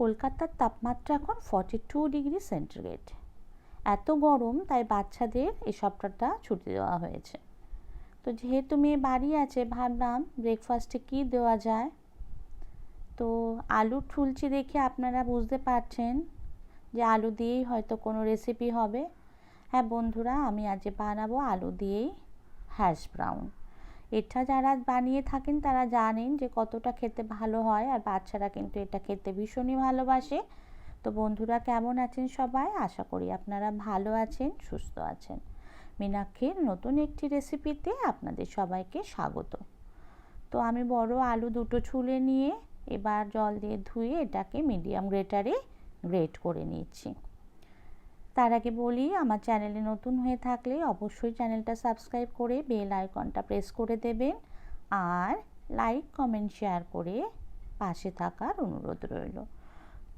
কলকাতার তাপমাত্রা এখন ফর্টি টু ডিগ্রি সেন্টিগ্রেড এত গরম, তাই বাচ্চাদের এই সপ্তাহটা ছুটি দেওয়া হয়েছে। তো যেহেতু মেয়ে বাড়ি আছে, ভাবলাম ব্রেকফাস্টে কী দেওয়া যায়? তো আলু ঠুলছি দেখে আপনারা বুঝতে পারছেন যে আলু দিয়েই হয়তো কোনো রেসিপি হবে। হ্যাঁ বন্ধুরা, আমি আজ বানাবো আলু দিয়েই হ্যাশ ব্রাউন এটা যারা বানিয়ে থাকেন, তারা জানেন যে কতটা খেতে ভালো হয়, আর বাচ্চারা কিন্তু এটা খেতে ভীষণই ভালোবাসে। তো বন্ধুরা, কেমন আছেন সবাই? আশা করি আপনারা ভালো আছেন, সুস্থ আছেন। মীনাক্ষীর নতুন একটি রেসিপিতে আপনাদের সবাইকে স্বাগত। তো আমি বড় আলু দুটো ছুলে নিয়ে এবার জল দিয়ে ধুয়ে এটাকে মিডিয়াম গ্রেটারে গ্রেট করে নিচ্ছি। তার আগে বলি, আমার চ্যানেলে নতুন হয়ে থাকলে অবশ্যই চ্যানেলটা সাবস্ক্রাইব করে বেল আইকনটা প্রেস করে দেবেন। আর লাইক, কমেন্ট, শেয়ার করে পাশে থাকার অনুরোধ রইল।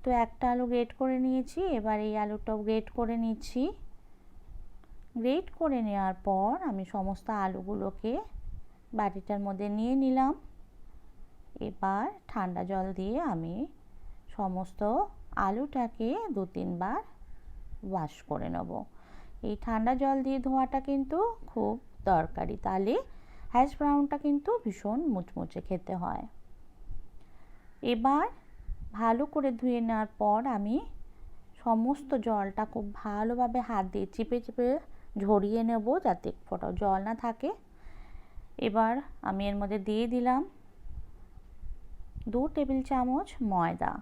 তো একটা আলু গ্রেট করে নিয়েছি, এবার এই আলুটাও গ্রেট করে নিচ্ছি। গ্রেট করে নেওয়ার পর আমি সমস্ত আলুগুলোকে বাটিটার মধ্যে নিয়ে নিলাম। এবার ঠান্ডা জল দিয়ে আমি সমস্ত আলুটাকে দু তিনবার ওয়াশ করে নেব। এই ঠান্ডা জল দিয়ে ধোয়াটা কিন্তু খুব দরকারি। তাহলে হ্যাশ ব্রাউনটা কিন্তু ভীষণ মুচমুচে খেতে হয়। এবার ভালো করে ধুয়ে নেওয়ার পর আমি সমস্ত জলটা খুব ভালোভাবে হাত দিয়ে চিপে চিপে ঝরিয়ে নেব যাতে ফোটাও জল না থাকে। এবার আমি এর মধ্যে দিয়ে দিলাম দু টেবিল চামচ ময়দা।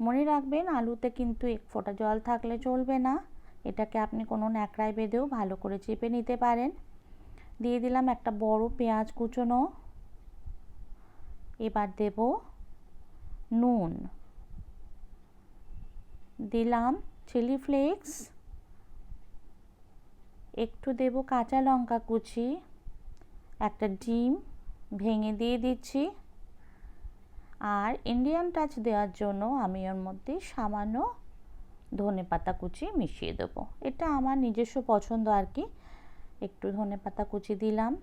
মনে রাখবেন, আলুতে কিন্তু এক ফোঁটা জল থাকলে চলবে না। এটাকে আপনি কোনো ন্যাকড়ায় বেঁধেও ভালো করে চেপে নিতে পারেন। দিয়ে দিলাম একটা বড় পেঁয়াজ কুচোনো। এবার দেব নুন। দিলাম চিলি ফ্লেক্স। একটু দেব কাঁচা লঙ্কা কুচি। একটা ডিম ভেঙে দিয়ে দিচ্ছি। আর ইন্ডিয়ান টাচ দেওয়ার জন্য আমি ওর মধ্যে সামান্য ধনে পাতা কুচি মিশিয়ে দেবো। এটা আমার নিজস্ব পছন্দ আর কি। একটু ধনে পাতা কুচি দিলাম।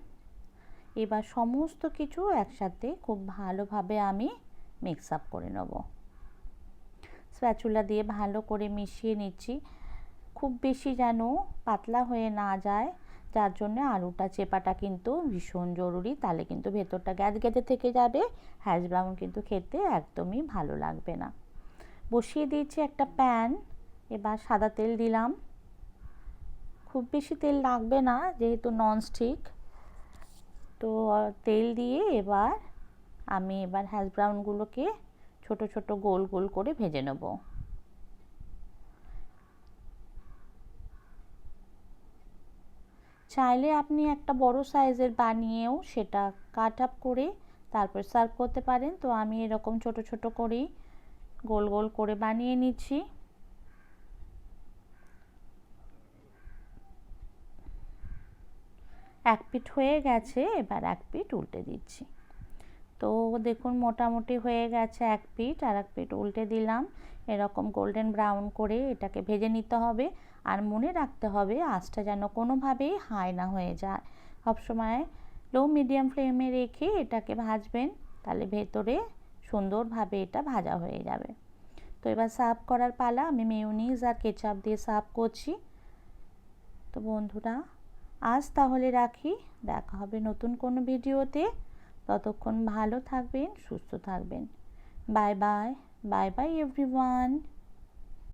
এবার সমস্ত কিছু একসাথে খুব ভালোভাবে আমি মিক্স আপ করে নেব। স্প্যাচুলা দিয়ে ভালো করে মিশিয়ে নিচ্ছি। খুব বেশি যেন পাতলা হয়ে না যায়। যার জন্য আলুটা, চেপাটা কিন্তু ভীষণ জরুরি। তাহলে কিন্তু ভেতরটা গ্যাস গ্যাসে থেকে যাবে। হ্যাশ ব্রাউন কিন্তু খেতে একদমই ভালো লাগবে না। বসিয়ে দিয়েছি একটা প্যান। এবার সাদা তেল দিলাম। খুব বেশি তেল লাগবে না, যেহেতু ননস্টিক তো তেল দিয়ে এবার আমি এবার হ্যাশ ব্রাউনগুলোকে ছোট ছোট গোল গোল করে ভেজে নেব। চাইলে আপনি একটা বড় সাইজের বানিয়েও সেটা কাট আপ করে তারপর সার্ভ করতে পারেন। তো আমি এরকম ছোট ছোট করেই গোল গোল করে বানিয়ে নিচ্ছি। এক পিঠ হয়ে গেছে, এবার এক পিঠ উল্টে দিচ্ছি। তো দেখুন, মোটামুটি হয়ে গেছে এক পিঠ আর এক পিঠ উল্টে দিলাম। এরকম গোল্ডেন ব্রাউন করে এটাকে ভেজে নিতে হবে আর মনে রাখতে হবে আঁচটা যেন কোনোভাবেই হাই না হয়ে যায়। সবসময় লো মিডিয়াম ফ্লেমে রেখে এটাকে ভাজবেন, তাহলে ভেতরে সুন্দরভাবে এটা ভাজা হয়ে যাবে। তো এবার সার্ভ করার পালা আমি মেয়নিজ আর কেচাপ দিয়ে সার্ভ করছি। তো বন্ধুরা, আজ তাহলে রাখি। দেখা হবে নতুন কোনো ভিডিওতে। ততক্ষণ ভালো থাকবেন, সুস্থ থাকবেন। Bye bye. Bye bye, everyone.